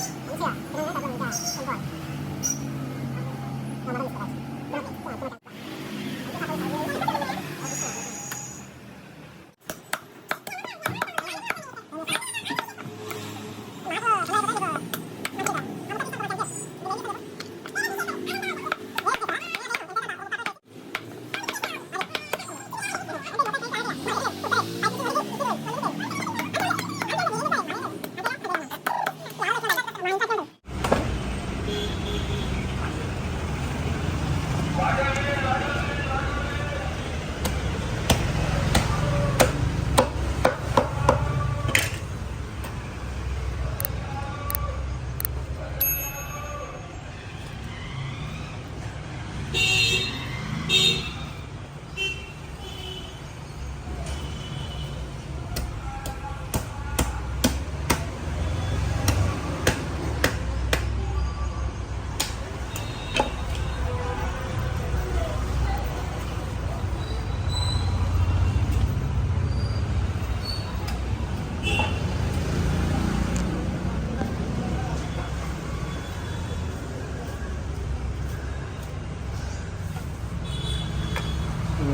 いいです。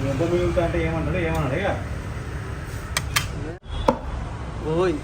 ఎంత మిగులుతా అంటే ఏమంటాడు? ఏమన్నాడు? ఇక. ఓయ్.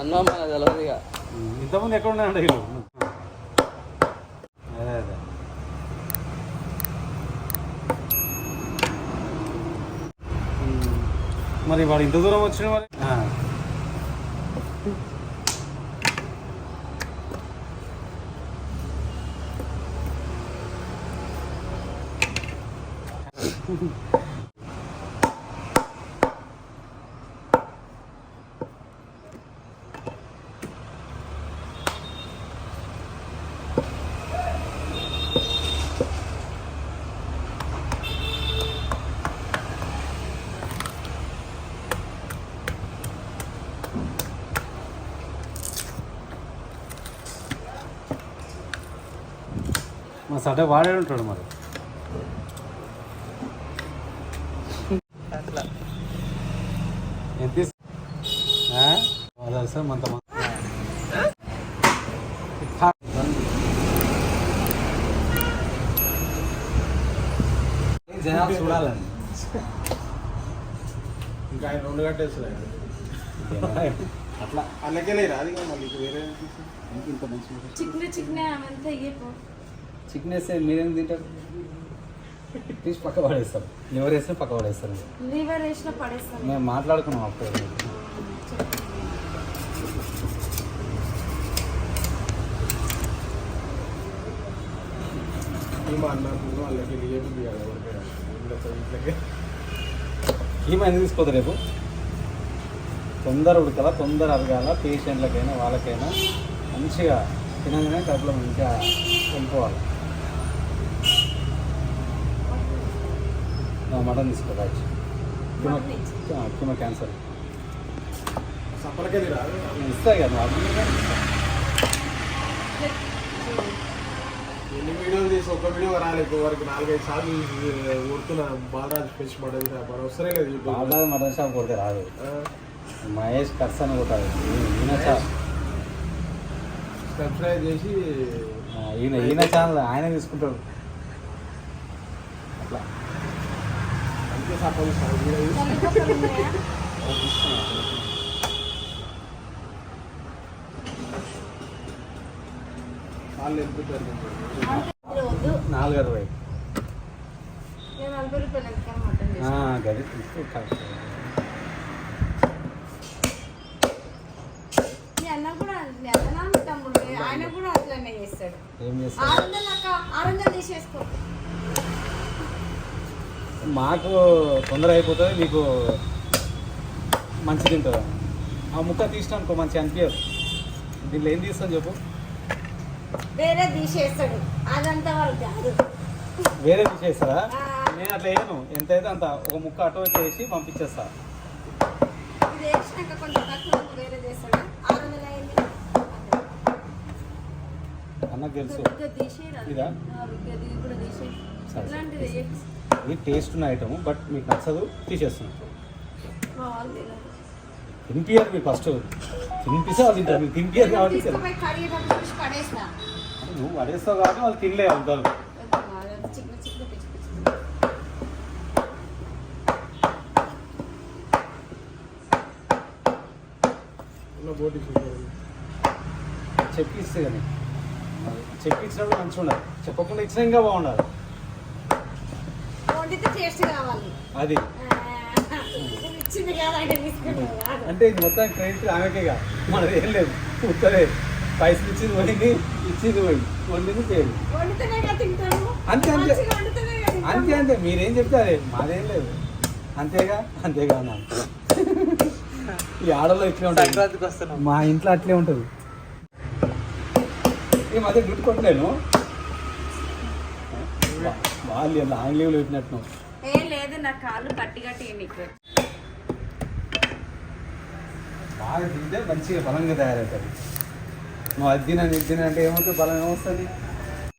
అన్నం తెలియదు ఇక ఇంతకుముందు ఎక్కడ ఉన్నాయండి వీళ్ళు అదే అదే. మరి వాడు ఇంత దూరం వచ్చిన మరి? మా సట వాడే ఉంటాడు మరి అట్లా ఎంత తీస్- ఆ? సార్ మంత జనాలు చూడాలండి. ఇంకా ఆయన రెండు కట్టేస్తారు అట్లా. అందుకే లేదు అది మళ్ళీ వేరే ఇంత మంచి చిక్న చిక్న అవంతా ఇయ్యపో చికెన్ వేస్తే మీరేం తింటారు? తీసి పక్క పడేస్తారు. ఎవరు వేస్తే పక్క పడేస్తారు. లివర్ వేసిన పడేస్తాను మేము మాట్లాడుకున్నాం అప్పుడు. అన్నప్పుడు వాళ్ళకి చేయాలి ఇంట్లోకి. ఏమైనా తీసుకోదు రేపు. తొందర ఉడకల తొందర అరగాల పేషెంట్లకైనా వాళ్ళకైనా మంచిగా తినగానే కడుపులో మంచిగా వెళ్ళిపోవాలి. మటన్ తీసుకోవచ్చు కిమో క్యాన్సర్. ఇస్తాయి కదా ఎన్ని వీడియోలు తీసి ఒక వీడియో రాలేదు వరకు. నాలుగైదు సార్లు ఊరుతున్న బాలరాజ్ ఫిష్ మటన్ మరి వస్తలే లేదు యూట్యూబ్ బాగా మటన్ షాప్ కొడితే రాదు. మహేష్ కర్సన్ కొట్టాలి ఈయన చా- సబ్స్క్రైబ్ చేసి ఈయన ఈయన ఛానల్ ఆయన తీసుకుంటాడు. అట్లా. అందుకే సంపాదిస్తాను వాళ్ళు ఎంత నాలుగు అరవై గది ఆయన కూడా అట్లనే చేస్తాడు. ఏం ఆరు చేస్తారు వందలు అక్క ఆరు వందలు తీసేసుకో. మాకు తొందర అయిపోతుంది మీకు మంచి తింటుంది ఆ ముక్క తీసినా అనుకో మంచి అనిపించదు దీంట్లో ఏం తీస్తాను చెప్పు? వేరే తీసేస్తాడు. అదంతా వాళ్ళు కాదు. వేరే తీసేస్తారా? నేను అట్లా వేయను. ఎంత అయితే అంత ఒక ముక్క అటు ఇటు వేసి పంపించేస్తా. ఇది వేసినాక కొంచెం తక్కువ వేరే చేస్తాడు. ఆరు వందలు అయింది. అన్నకు తెలుసు. ఇదా? టేస్ట్ ఉన్న ఐటమ్ బట్ మీకు నచ్చదు తీసేస్తున్నాను. తినిపియారు మీకు ఫస్ట్. తినిపిస్తే వాళ్ళు తింటారు. మీకు తినిపియారు కాబట్టి నువ్వు పడేస్తావు కాబట్టి వాళ్ళు తినలే చూసారు చెప్పిస్తే కానీ చెప్పించినప్పుడు మంచిగా ఉండాలి. చెప్పకుండా ఇచ్చినా ఇంకా బాగుండాలి. అది. అంటే ఇది మొత్తం క్రెడిట్ ఆమెకేగా. మనది ఏం లేదు. ఉత్తరే. పైసలు ఇచ్చింది పోయింది ఇచ్చింది పోయింది. వండింది పేరు తింటాము అంతే, అంతే. అంతే అంతే. మీరేం చెప్తే అదే. మాదేం లేదు. అంతేగా? అంతేగా అన్నా. ఈ ఆడలో ఇట్లే ఉంటుంది సంక్రాంతికి వస్తున్నాం. మా ఇంట్లో అట్లే ఉంటుంది. ఈ మధ్య డ్యూటీ కొట్టలేను. వాళ్ళు లాంగ్ లీవ్లో పెట్టినట్టు. ఏ లేదు నా కాళ్ళు కట్టి కట్టి నీకు బాగా తింటే మంచిగా బలంగా తయారవుతుంది నువ్వు అది నిద్దిన అంటే ఏమవుతుంది? బలం ఏమొస్తుంది?